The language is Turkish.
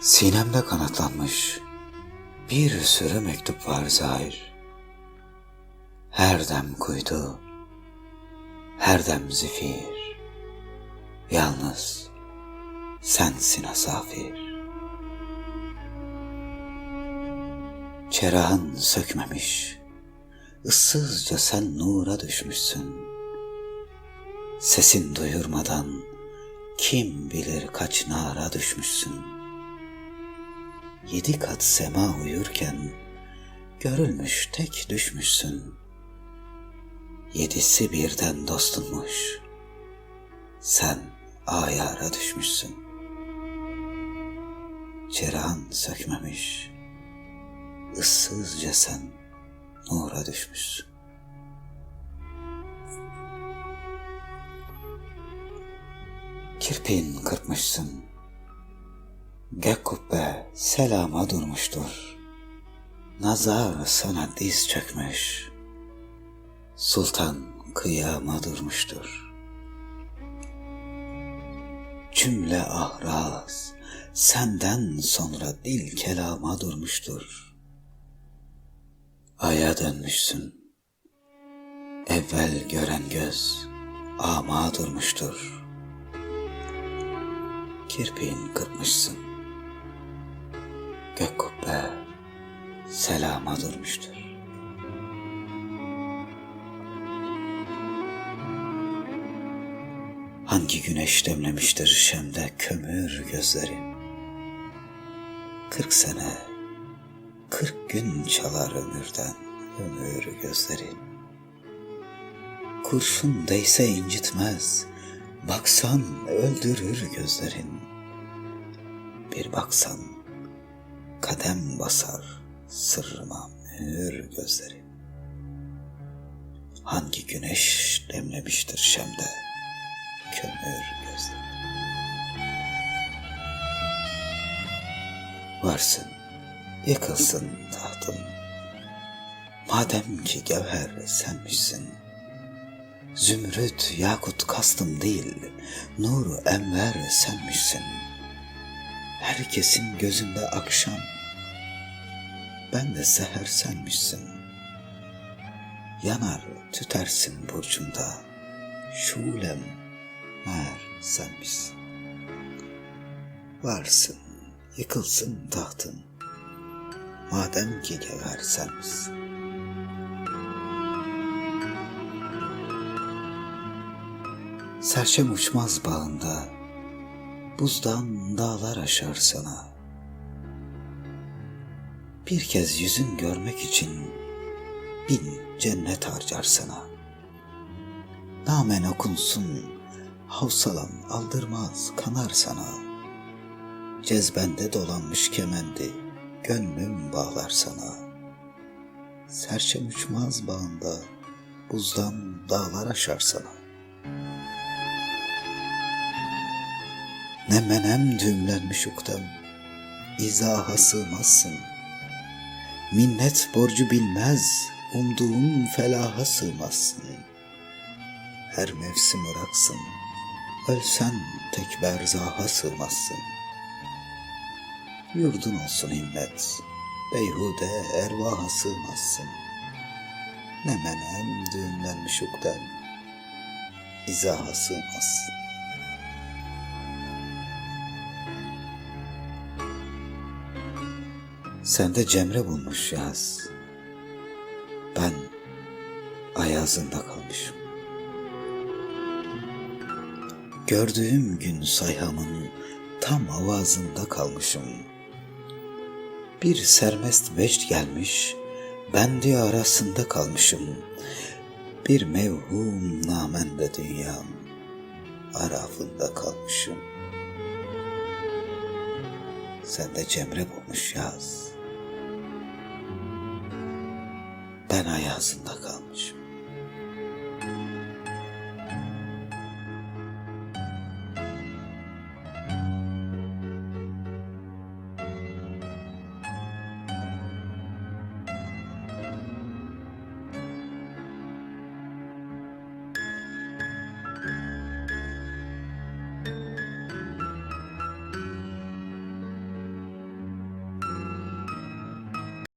Sinemde kanatlanmış bir sürü mektup var zahir. Her dem kuydu, her dem zifir. Yalnız sensin asafir. Çerahın sökmemiş, ıssızca sen nura düşmüşsün. Sesin duyurmadan kim bilir kaç nara düşmüşsün. Yedi kat sema uyurken görülmüş tek düşmüşsün. Yedisi birden dostunmuş. Sen ayara düşmüşsün. Çerağın sökmemiş. ıssızca sen nura düşmüşsün. Kirpin kırpmışsın. Gök kubbe selama durmuştur. Nazar sana diz çökmüş. Sultan kıyama durmuştur. Cümle ahraz senden sonra dil kelama durmuştur. Aya dönmüşsün. Evvel gören göz ama durmuştur. Kirpiğin kırpmışsın. Gök kubbe selama durmuştur. Hangi güneş demlemiştir şemde kömür gözlerin? Kırk sene, kırk gün çalar ömürden ömür gözlerin. Kurşun değse incitmez, baksan öldürür gözlerin. Bir baksan kadem basar sırrıma mühür gözlerin. Hangi güneş demlemiştir şemde kömür gözlerin. Varsın, yıkılsın tahtım. Madem ki gevher senmişsin. Zümrüt, yakut kastım değil, nuru enver senmişsin. Herkesin gözünde akşam, ben de seher senmişsin. Yanar tütersin burcumda, şulem mer senmişsin. Varsın, yıkılsın tahtın, madem ki gevher senmişsin. Serçem uçmaz bağında, buzdan dağlar aşar sana. Bir kez yüzün görmek için bin cennet harcar sana. Namen okunsun, havsalan aldırmaz kanar sana. Cezbende dolanmış kemendi, gönlüm bağlar sana. Serçem uçmaz bağında, buzdan dağlar aşar sana. Ne menem düğümlenmiş ukdem, izaha sığmazsın. Minnet borcu bilmez, umduğun felaha sığmazsın. Her mevsim ıraksın, ölsen tek berzaha sığmazsın. Yurdun olsun himmet, beyhude ervaha sığmazsın. Ne menem düğümlenmiş ukdem, izaha sığmazsın. Sende cemre bulmuş yaz. Ben ayazında kalmışım. Gördüğüm gün sayhamın tam avazında kalmışım. Bir sermest vecd gelmiş, ben diye arasında kalmışım. Bir mevhum namende dünyam, arafında kalmışım. Sende cemre bulmuş yaz. Ben ayazında kalmışım.